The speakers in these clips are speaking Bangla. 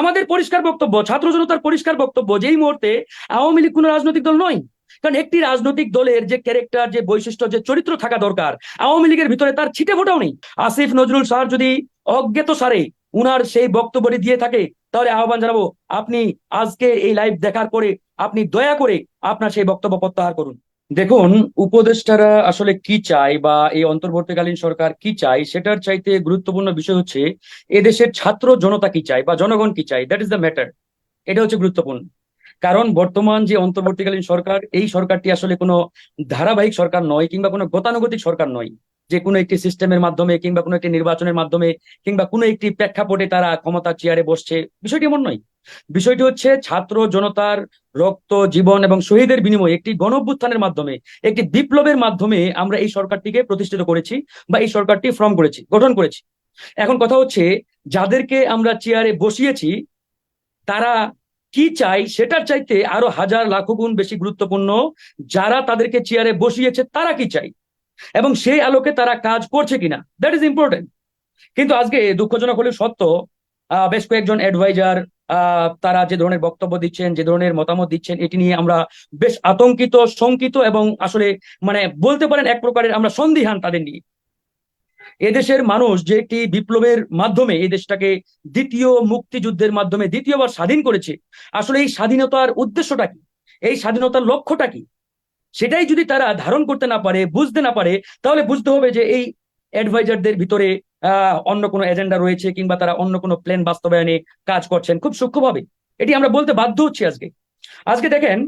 আমাদের পরিষ্কার বক্তব্য, ছাত্র জনতার পরিষ্কার বক্তব্য যে এই মুহূর্তে আওয়ামী লীগ কোনো রাজনৈতিক দল নয়। কারণ একটি রাজনৈতিক দলের যে ক্যারেক্টার যে বৈশিষ্ট্য, যে চরিত্র থাকা দরকার, আওয়ামী লীগের ভিতরে তার ছিটে ফোটাও নেই। আসিফ নজরুল স্যার যদি অজ্ঞাত সারে উনার সেই বক্তব্যটি দিয়ে থাকে, তাহলে আহ্বান জানাব, আপনি আজকে এই লাইভ দেখার পরে আপনি দয়া করে আপনার সেই বক্তব্য প্রত্যাহার করুন। দেখুন, উপদেষ্টারা আসলে কি চায় বা এই অন্তর্বর্তীকালীন সরকার কি চায় সেটার চাইতে গুরুত্বপূর্ণ বিষয় হচ্ছে, এদেশের ছাত্র জনতা কি চায় বা জনগণ কি চায়? দ্যাট ইজ দ্য ম্যাটার এটা হচ্ছে গুরুত্বপূর্ণ। কারণ বর্তমান যে অন্তর্বর্তীকালীন সরকার, এই সরকারটি আসলে কোনো ধারাবাহিক সরকার নয় কিংবা কোনো গতানুগতিক সরকার নয়। যে কোনো একটি সিস্টেমের মাধ্যমে কিংবা কোনো একটি নির্বাচনের মাধ্যমে কিংবা কোনো একটি প্রেক্ষাপটে তারা ক্ষমতার চেয়ারে বসছে, বিষয়টি এমন নয়। বিষয়টি হচ্ছে ছাত্র জনতার রক্ত, জীবন এবং শহীদের বিনিময়ে একটি গণ অভ্যুত্থানের মাধ্যমে, একটি বিপ্লবের মাধ্যমে আমরা এই সরকারটিকে প্রতিষ্ঠিত করেছি বা এই সরকারটি ফর্ম করেছি, গঠন করেছি। এখন কথা হচ্ছে, যাদেরকে আমরা চেয়ারে বসিয়েছি, তারা কি চাই সেটার চাইতে আরও হাজার, লাখ গুণ বেশি গুরুত্বপূর্ণ, যারা তাদেরকে চেয়ারে বসিয়েছে তারা কি চাই এবং সেই আলোকে তারা কাজ করছে কিনা দ্যাট ইজ ইম্পর্টেন্ট কিন্তু আজকে দুঃখজনক হলে সত্য বেশ কয়েকজন অ্যাডভাইজার তারা যে ধরনের বক্তব্য দিচ্ছেন, যে ধরনের মতামত দিচ্ছেন, এটি নিয়ে আমরা বেশ আতঙ্কিত, শঙ্কিত এবং আসলে মানে বলতে পারেন এক প্রকারের আমরা সন্দিহান তাদের নিয়ে। এদেশের মানুষ যে একটি বিপ্লবের মাধ্যমে এই দেশটাকে দ্বিতীয় মুক্তিযুদ্ধের মাধ্যমে দ্বিতীয়বার স্বাধীন করেছে, আসলে এই স্বাধীনতার উদ্দেশ্যটা কি? এই স্বাধীনতার লক্ষ্যটা কি? সেটাই যদি তারা ধারণ করতে না পারে, বুঝতে না পারে, তাহলে বুঝতে হবে যে এই অ্যাডভাইজারদের ভিতরে অন্য কোনো এজেন্ডা রয়েছে কিংবা তারা অন্য কোনো প্ল্যান বাস্তবায়নে কাজ করছেন খুব সূক্ষ্মভাবে। এটি আমরা বলতে বাধ্য হচ্ছি আজকে। আজকে দেখেন,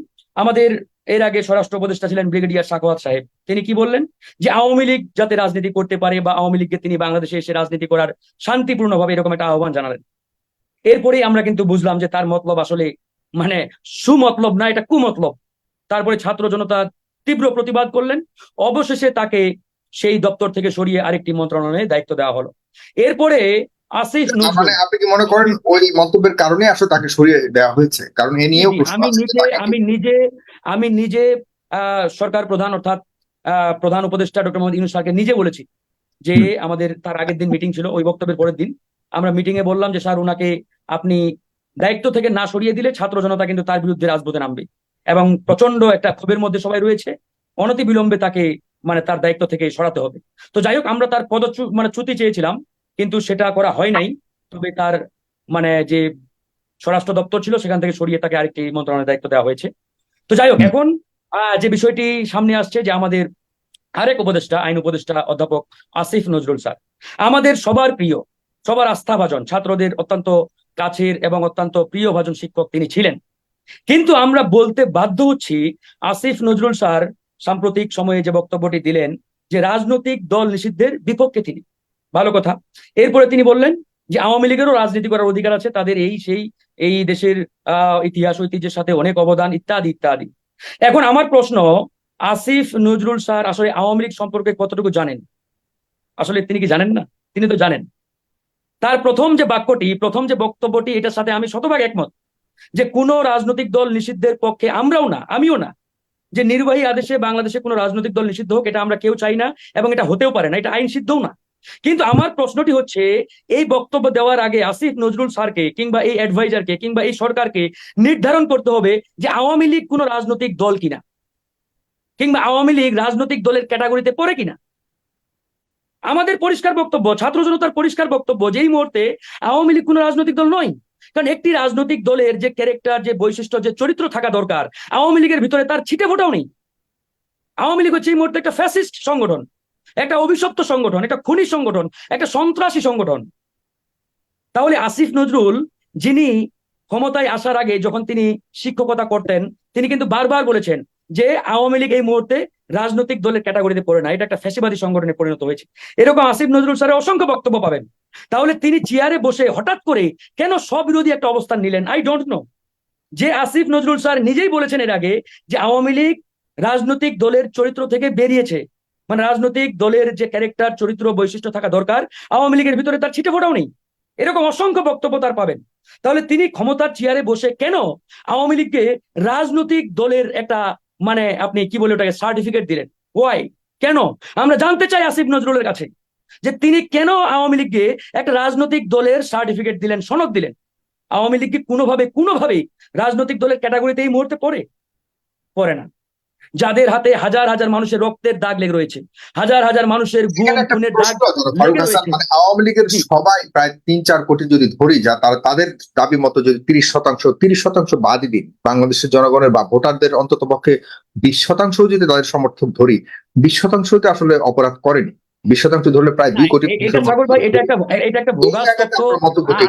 আমাদের এর আগে স্বরাষ্ট্র উপদেষ্টা ছিলেন ব্রিগেডিয়ার সাকোয়াত সাহেব। তিনি কি বললেন? যে আওয়ামী লীগ যাতে রাজনীতি করতে পারে বা আওয়ামী লীগকে তিনি বাংলাদেশে এসে রাজনীতি করার শান্তিপূর্ণভাবে এরকম একটা আহ্বান জানালেন। এরপরেই আমরা কিন্তু বুঝলাম যে তার মতলব আসলে মানে সুমতলব না, এটা কুমতলব। তারপরে ছাত্র জনতা তীব্র প্রতিবাদ করলেন। অবশেষে তাকে সেই দপ্তর থেকে সরিয়ে আরেকটি মন্ত্রণালয়ে দায়িত্ব দেওয়া হলো। এরপরে আসিফ মানে আপনি কি মনে করেন ওই মন্তব্যের কারণে আসলে তাকে সরিয়ে দেওয়া হয়েছে? কারণ এ নিয়েও আমি নিজে আমি নিজে আমি নিজে সরকার প্রধান অর্থাৎ আহ, প্রধান উপদেষ্টা ডক্টর মোহাম্মদ ইউনূস স্যারকে নিজে বলেছি যে আমাদের তার আগের দিন মিটিং ছিল ওই বক্তব্যের পরের দিন। আমরা মিটিং এ বললাম যে স্যার ওনাকে আপনি দায়িত্ব থেকে না সরিয়ে দিলে ছাত্র জনতা কিন্তু তার বিরুদ্ধে রাজপথে নামবে। এবং প্রচণ্ড একটা ক্ষোভের মধ্যে সবাই রয়েছে। অনতি বিলম্বে তাকে মানে তার দায়িত্ব থেকে সরাতে হবে। তো যাই হোক আমরা তার পদচ্যু মানে চ্যুতি চেয়েছিলাম কিন্তু সেটা করা হয় নাই। তবে তার মানে যে স্বরাষ্ট্র দপ্তর ছিল সেখান থেকে সরিয়ে তাকে আরেকটি মন্ত্রণালয়ের দায়িত্ব দেওয়া হয়েছে। তো যাই হোক এখন আহ, যে বিষয়টি সামনে আসছে যে আমাদের আরেক উপদেষ্টা আইন উপদেষ্টা অধ্যাপক আসিফ নজরুল স্যার। আমাদের সবার প্রিয় সবার আস্থাভাজন ছাত্রদের অত্যন্ত কাছের এবং অত্যন্ত প্রিয়ভাজন শিক্ষক তিনি ছিলেন। কিন্তু আমরা বলতে বাধ্য হচ্ছি আসিফ নজরুল স্যার সাম্প্রতিক সময়ে যে বক্তব্যটি দিলেন যে রাজনৈতিক দল নিষিদ্ধের বিপক্ষে তিনি। ভালো কথা। এরপরে তিনি বললেন যে আওয়ামী লীগেরও রাজনীতি করার অধিকার আছে, তাদের এই সেই, এই দেশের ইতিহাস, ঐতিহ্যের সাথে অনেক অবদান, ইত্যাদি ইত্যাদি। এখন আমার প্রশ্ন, আসিফ নজরুল স্যার আসলে আওয়ামী লীগ সম্পর্কে কতটুকু জানেন? আসলে তিনি কি জানেন না? তিনি তো জানেন। তার প্রথম যে বাক্যটি, প্রথম যে বক্তব্যটি, এটার সাথে আমি শতভাগ একমত। যে কোন রাজনৈতিক দল নিষিদ্ধের পক্ষে আমরাও না, আমিও না। যে নির্বাহী আদেশে বাংলাদেশে কোনো রাজনৈতিক দল নিষিদ্ধ হোক, এটা আমরা কেউ চাই না এবং এটা হতেও পারে না, এটা আইন সিদ্ধও না। কিন্তু আমার প্রশ্নটি হচ্ছে, এই বক্তব্য দেওয়ার আগে আসিফ নজরুল স্যারকে কিংবা এই অ্যাডভাইজারকে কিংবা এই সরকারকে নির্ধারণ করতে হবে যে আওয়ামী লীগ কোনো রাজনৈতিক দল কিনা কিংবা আওয়ামী লীগ রাজনৈতিক দলের ক্যাটাগরিতে পড়ে কিনা। আমাদের পরিষ্কার বক্তব্য, ছাত্র জনতার পরিষ্কার বক্তব্য যে এই মুহূর্তে আওয়ামী লীগ কোনো রাজনৈতিক দল নয়। কারণ একটি রাজনৈতিক দলের যে ক্যারেক্টার যে বৈশিষ্ট্য, যে চরিত্র থাকা দরকার, আওয়ামী লীগের ভিতরে তার ছিটে ফোটাও নেই। আওয়ামী লীগ হচ্ছে এই মুহূর্তে একটা ফ্যাসিস্ট সংগঠন, একটা অভিশপ্ত সংগঠন, একটা খুনি সংগঠন, একটা সন্ত্রাসী সংগঠন। তাহলে আসিফ নজরুল, যিনি ক্ষমতায় আসার আগে যখন তিনি শিক্ষকতা করতেন, তিনি কিন্তু বারবার বলেছেন যে আওয়ামী লীগ এই মুহূর্তে রাজনৈতিক দলের ক্যাটাগরিতে পড়ে না, এটা একটা ফ্যাসিবাদী সংগঠনে পরিণত হয়েছে। এরকম আসিফ নজরুল স্যারের অসংখ্য বক্তব্য পাবেন। তাহলে তিনি চেয়ারে বসে হঠাৎ করে কেন স্ববিরোধী একটা অবস্থান নিলেন? আই ডোন্ট নো যে আসিফ নজরুল স্যার নিজেই বলেছেন এর আগে যে আওয়ামী লীগ রাজনৈতিক দলের চরিত্র থেকে বেরিয়েছে। মানে রাজনৈতিক দলের যে ক্যারেক্টার চরিত্র, বৈশিষ্ট্য থাকা দরকার, আওয়ামী লীগের ভিতরে তার ছিটে ফোটাও নেই। এরকম অসংখ্য বক্তব্য তার পাবেন। তাহলে তিনি ক্ষমতার চেয়ারে বসে কেন আওয়ামী লীগকে রাজনৈতিক দলের একটা মানে আপনি কি বলে ওটাকে সার্টিফিকেট দিলেন? ওয়াই কেন? আমরা জানতে চাই আসিফ নজরুলের কাছে যে তিনি কেন আওয়ামী লীগকে একটা রাজনৈতিক দলের সার্টিফিকেট দিলেন, সনদ দিলেন? আওয়ামী লীগ কি কোনোভাবে, কোনোভাবেই রাজনৈতিক দলের ক্যাটাগরিতে এই মুহূর্তে পড়ে? পড়ে না। যাদের হাতে হাজার হাজার মানুষের রক্তের দাগ লেগে রয়েছে হাজার হাজার মানুষের খুনের দাগ। মানে আওয়ামী লীগের সবাই প্রায় তিন চার কোটি যদি ধরি যা তারা তাদের দাবি মতো যদি তিরিশ শতাংশ তিরিশ শতাংশ বাদই দিন বাংলাদেশের জনগণের বা ভোটারদের অন্তত পক্ষে বিশ শতাংশ যদি তাদের সমর্থক ধরি বিশ শতাংশ তো আসলে অপরাধ করেনি বিশ শতাংশ ধরলে প্রায় দুই কোটি এটা একটা এটা একটা ভোগাস তথ্য।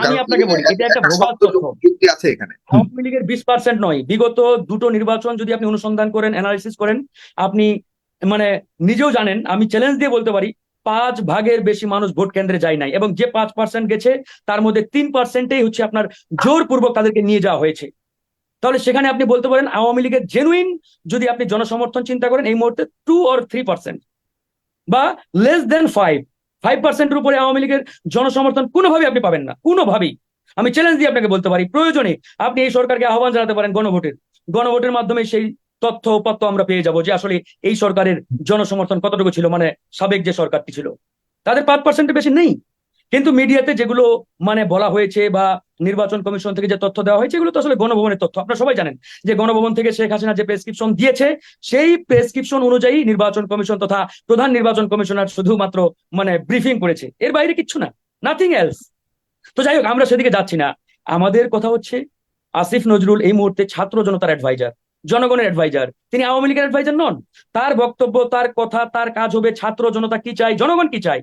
আমি আপনাকে বলি, এটা একটা একটা ভোগাস তথ্য। যুক্তি আছে এখানে। আওয়ামী লীগের বিশ পার্সেন্ট নয়। বিগত দুটো নির্বাচন যদি আপনি অনুসন্ধান করেন অ্যানালিসিস করেন আপনি মানে নিজেও জানেন আমি চ্যালেঞ্জ দিয়ে বলতে পারি পাঁচ ভাগের বেশি মানুষ ভোট কেন্দ্রে যায় নাই এবং যে পাঁচ পার্সেন্ট গেছে তার মধ্যে তিন পার্সেন্টেই হচ্ছে আপনার জোরপূর্বক তাদেরকে নিয়ে যাওয়া হয়েছে। তাহলে সেখানে আপনি বলতে পারেন আওয়ামী লীগের জেনুইন যদি আপনি জনসমর্থন চিন্তা করেন এই মুহূর্তে টু অর থ্রি পার্সেন্ট বা লেস দেন ফাইভ ফাইভ পার্সেন্টের উপরে আওয়ামী লীগের জনসমর্থন কোনোভাবেই আপনি পাবেন না, কোনোভাবেই। আমি চ্যালেঞ্জ দিয়ে আপনাকে বলতে পারি, প্রয়োজনে আপনি এই সরকারকে আহ্বান জানাতে পারেন গণভোটের। গণভোটের মাধ্যমে সেই তথ্য উপাত্ত আমরা পেয়ে যাব যে আসলে এই সরকারের জনসমর্থন কতটুকু ছিল মানে সাবেক যে সরকারটি ছিল। তাদের পাঁচ পার্সেন্টের বেশি নেই। কিন্তু মিডিয়াতে যেগুলো মানে বলা হয়েছে বা নির্বাচন কমিশন থেকে যে তথ্য দেওয়া হয়েছে, এগুলো তো আসলে গণভবনের তথ্য। আপনারা সবাই জানেন যে গণভবন থেকে শেখ হাসিনা যে প্রেসক্রিপশন দিয়েছে, সেই প্রেসক্রিপশন অনুযায়ী নির্বাচন কমিশন তথা প্রধান নির্বাচন কমিশনার শুধুমাত্র মানে ব্রিফিং করেছে। এর বাইরে কিচ্ছু না নাথিং এলস তো যাই হোক, আমরা সেদিকে যাচ্ছি না। আমাদের কথা হচ্ছে, আসিফ নজরুল এই মুহূর্তে ছাত্র জনতার অ্যাডভাইজার জনগণের অ্যাডভাইজার তিনি আওয়ামী লীগের অ্যাডভাইজার নন। তার বক্তব্য, তার কথা, তার কাজ হবে ছাত্র জনতা কি চাই জনগণ কি চাই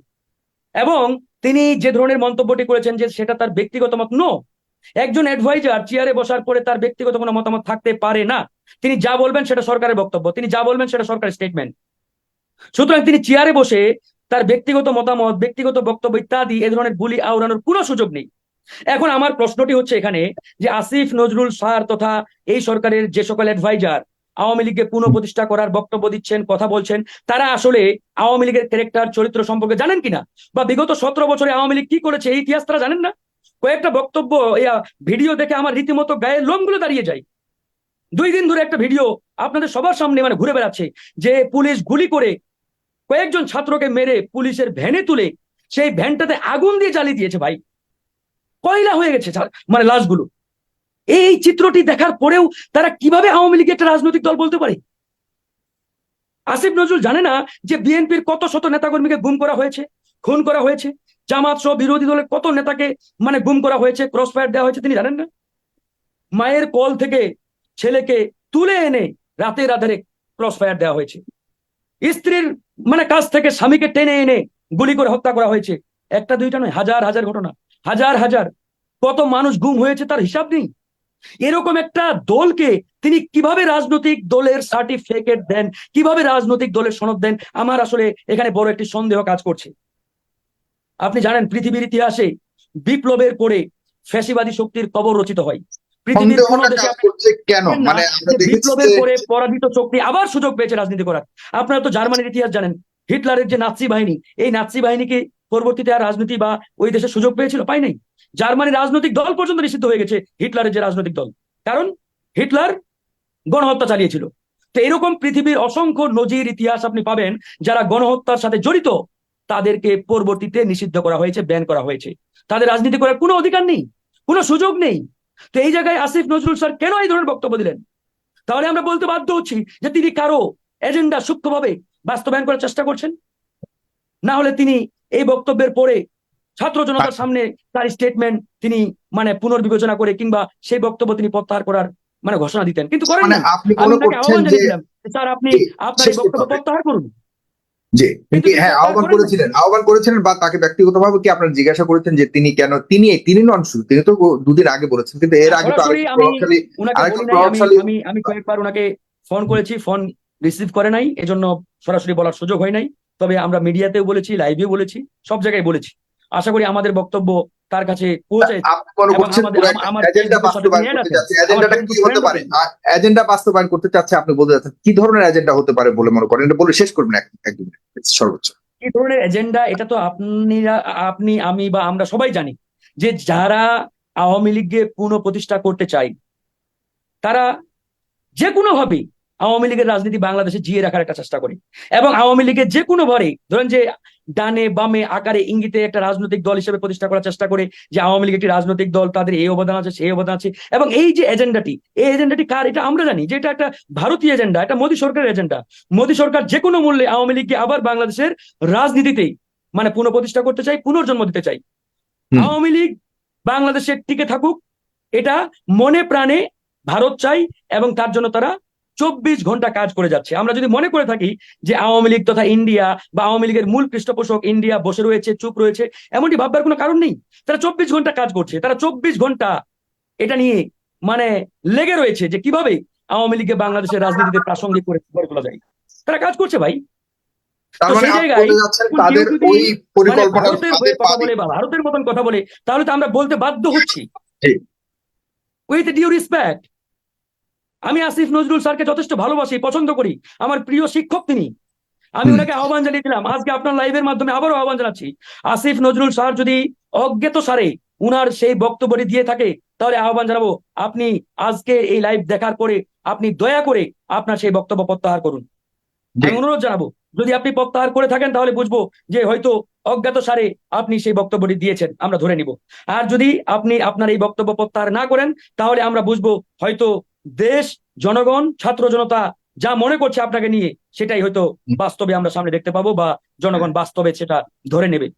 এবং তিনি যে ধরনের মন্তব্যটি করেছেন যে সেটা তার ব্যক্তিগত মত নো একজন অ্যাডভাইজার চেয়ারে বসার পরে তার ব্যক্তিগত কোনো মতামত থাকতে পারে না। তিনি যা বলবেন সেটা সরকারের বক্তব্য, তিনি যা বলবেন সেটা সরকারের স্টেটমেন্ট সুতরাং তিনি চেয়ারে বসে তার ব্যক্তিগত মতামত, ব্যক্তিগত বক্তব্য ইত্যাদি, এ ধরনের বুলি আওড়ানোর কোনো সুযোগ নেই। এখন আমার প্রশ্নটি হচ্ছে এখানে যে আসিফ নজরুল স্যার তথা এই সরকারের যে সকল অ্যাডভাইজার আওয়ামী লীগকে পুনঃপ্রতিষ্ঠা করার বক্তব্য দিচ্ছেন, কথা বলছেন। তারা আসলে আওয়ামী লীগের ক্যারেক্টার চরিত্র সম্পর্কে জানেন কিনা? বা বিগত সতেরো বছরে আওয়ামী লীগ কি করেছে, এই ইতিহাস তারা জানেন না? কয়েকটা বক্তব্য ভিডিও দেখে আমার রীতিমতো গায়ের লোমগুলো দাঁড়িয়ে যায়। দুই দিন ধরে একটা ভিডিও আপনাদের সবার সামনে মানে ঘুরে বেড়াচ্ছে যে পুলিশ গুলি করে কয়েকজন ছাত্রকে মেরে পুলিশের ভ্যানে তুলে সেই ভ্যানটাতে আগুন দিয়ে জ্বালিয়ে দিয়েছে ভাই। কয়লা হয়ে গেছে মানে লাশগুলো। এই চিত্রটি দেখার পরেও তারা কীভাবে আওয়ামী লীগ একটা রাজনৈতিক দল বলতে পারে? আসিফ নজরুল জানে না যে বিএনপির কত শত নেতাকর্মীকে গুম করা হয়েছে, খুন করা হয়েছে, জামাত সহ বিরোধী দলের কত নেতাকে মানে গুম করা হয়েছে ক্রস ফায়ার দেওয়া হয়েছে তিনি জানেন না? মায়ের কল থেকে ছেলেকে তুলে এনে রাতের আধারে ক্রস ফায়ার দেওয়া হয়েছে। স্ত্রীর মানে কাছ থেকে স্বামীকে টেনে এনে গুলি করে হত্যা করা হয়েছে। একটা দুইটা নয়, হাজার হাজার ঘটনা। হাজার হাজার। কত মানুষ গুম হয়েছে তার হিসাব নেই। এরকম একটা দলকে তিনি কীভাবে রাজনৈতিক দলের সার্টিফিকেট দেন কীভাবে রাজনৈতিক দলের সনদ দেন আমার আসলে এখানে বড় একটি সন্দেহ কাজ করছে। আপনি জানেন পৃথিবীর ইতিহাসে বিপ্লবের পরে ফ্যাসিবাদী শক্তির কবর রচিত হয়। পৃথিবীর কোন দেশে মানে বিপ্লবের পরে পরাজিত শক্তি আবার সুযোগ পেয়েছে রাজনীতি করার। আপনারা তো জার্মানির ইতিহাস জানেন হিটলারের যে নাৎসি বাহিনী এই নাৎসি বাহিনীকে পরবর্তীতে আর রাজনীতি বা ওই দেশে সুযোগ পেয়েছিল পাই নাই। জার্মানির রাজনৈতিক দল পর্যন্ত নিষিদ্ধ হয়ে গেছে হিটলারের যে রাজনৈতিক দল। কারণ হিটলার গণহত্যা চালিয়েছিল। তো এরকম পৃথিবীর অসংখ্য নজির ইতিহাস আপনি পাবেন যারা গণহত্যার সাথে জড়িত, তাদেরকে পরবর্তীতে নিষিদ্ধ করা হয়েছে ব্যান করা হয়েছে। তাদের রাজনীতি করার কোনো অধিকার নেই, কোনো সুযোগ নেই। তো এই জায়গায় আসিফ নজরুল স্যার কেন এই ধরনের বক্তব্য দিলেন? তাহলে আমরা বলতে বাধ্য হচ্ছি যে তিনি কারও এজেন্ডা সূক্ষ্মভাবে বাস্তবায়ন করার চেষ্টা করছেন? না হলে তিনি এই বক্তব্যের পরে ছাত্র জনতার সামনে তার স্টেটমেন্ট তিনি মানে পুনর্বিবেচনা করে কিংবা সেই বক্তব্য তিনি প্রত্যাহার করার মানে ঘোষণা দিতেন। কিন্তু করেন মানে না আপনি আহ্বান জানিয়েছিলাম স্যার আপনি আপনার এই বক্তব্য প্রত্যাহার করুন। কিন্তু হ্যাঁ আহ্বান করেছিলেন আহ্বান করেছিলেন বা তাকে ব্যক্তিগতভাবে কি আপনারা জিজ্ঞাসা করেছেন যে তিনি কেন তিনি তিনি নন শুধু তিনি তো দুদিন আগে বলেছেন কিন্তু এর আগে তো আমি প্রভাবশালী আমি কয়েকবার উনাকে ফোন করেছি ফোন রিসিভ করে নাই এজন্য সরাসরি বলার সুযোগ হয় নাই। তবে আমরা মিডিয়াতেও বলেছি লাইভেও বলেছি সব জায়গায় বলেছি। আশা করি আমাদের বক্তব্য তার কাছে পৌঁছে এজেন্ডা বাস্তবায়ন করতে চাচ্ছে আপনি বলতে যাচ্ছেন কি ধরনের এজেন্ডা হতে পারে বলে মনে করেন? এটা বলে শেষ করবেন সর্বোচ্চ। কি ধরনের এজেন্ডা এটা তো আপনি আপনি আমি বা আমরা সবাই জানি যে যারা আওয়ামী লীগকে পুনঃ প্রতিষ্ঠা করতে চাই তারা যে কোনো ভাবে আওয়ামী লীগের রাজনীতি বাংলাদেশে জিয়ে রাখার একটা চেষ্টা করি। এবং আওয়ামী লীগের যে কোনো ভাবে ধরেন যে ডানে বামে আকারে ইঙ্গিতে একটা রাজনৈতিক দল হিসেবে প্রতিষ্ঠা করার চেষ্টা করে যে আওয়ামী লীগ একটি রাজনৈতিক দল তাদের এই অবদান আছে সেই অবদান আছে। এবং এই যে এজেন্ডাটি এই এজেন্ডাটি কার? এটা আমরা জানি যে এটা একটা ভারতীয় এজেন্ডা এটা মোদী সরকারের এজেন্ডা। মোদী সরকার যে কোনো মূল্যে আওয়ামী লীগকে আবার বাংলাদেশের রাজনীতিতেই মানে পুনঃপ্রতিষ্ঠা করতে চাই পুনর্জন্ম দিতে চাই। আওয়ামী লীগ বাংলাদেশের টিকে থাকুক এটা মনে প্রাণে ভারত চাই এবং তার জন্য তারা চব্বিশ ঘণ্টা কাজ করে যাচ্ছে। আমরা যদি মনে করে থাকি যে আওয়ামী লীগ তথা ইন্ডিয়া বা আওয়ামী লীগের মূল পৃষ্ঠপোষক ইন্ডিয়া বসে রয়েছে চুপ রয়েছে এমনটি ভাববার কোনো কারণ নেই। তারা চব্বিশ ঘণ্টা কাজ করছে। তারা চব্বিশ ঘণ্টা এটা নিয়ে মানে লেগে রয়েছে যে কীভাবে আওয়ামী লীগকে বাংলাদেশের রাজনীতিতে প্রাসঙ্গিক করে গড়ে তোলা যায়। তারা কাজ করছে ভাই। মানে মানে ভারতের কথা বলে বা ভারতের মতন কথা বলে তাহলে তো আমরা বলতে বাধ্য হচ্ছি। উইথ ডিউ রেসপেক্ট আমি আসিফ নজরুল স্যারকে যথেষ্ট ভালোবাসি পছন্দ করি। আমার প্রিয় শিক্ষক তিনি। আমি ওনাকে আহ্বান জানিয়েছিলাম আজকে আপনার লাইভের মাধ্যমে আবারও আহ্বান জানাচ্ছি। আসিফ নজরুল স্যার যদি অজ্ঞাত সারে উনার সেই বক্তব্যটি দিয়ে থাকে তাহলে আহ্বান জানাব আপনি আজকে এই লাইভ দেখার পরে আপনি দয়া করে আপনার সেই বক্তব্য প্রত্যাহার করুন। আমি অনুরোধ জানাব যদি আপনি প্রত্যাহার করে থাকেন তাহলে বুঝব যে হয়তো অজ্ঞাত সারে আপনি সেই বক্তব্যটি দিয়েছেন আমরা ধরে নিব। আর যদি আপনি আপনার এই বক্তব্য প্রত্যাহার না করেন তাহলে আমরা বুঝব হয়তো দেশ, জনগণ, ছাত্র জনতা যা মনে করছে আপনাকে নিয়ে, সেটাই হয়তো বাস্তবে আমরা সামনে দেখতে পাবো বা জনগণ বাস্তবে সেটা ধরে নেবে।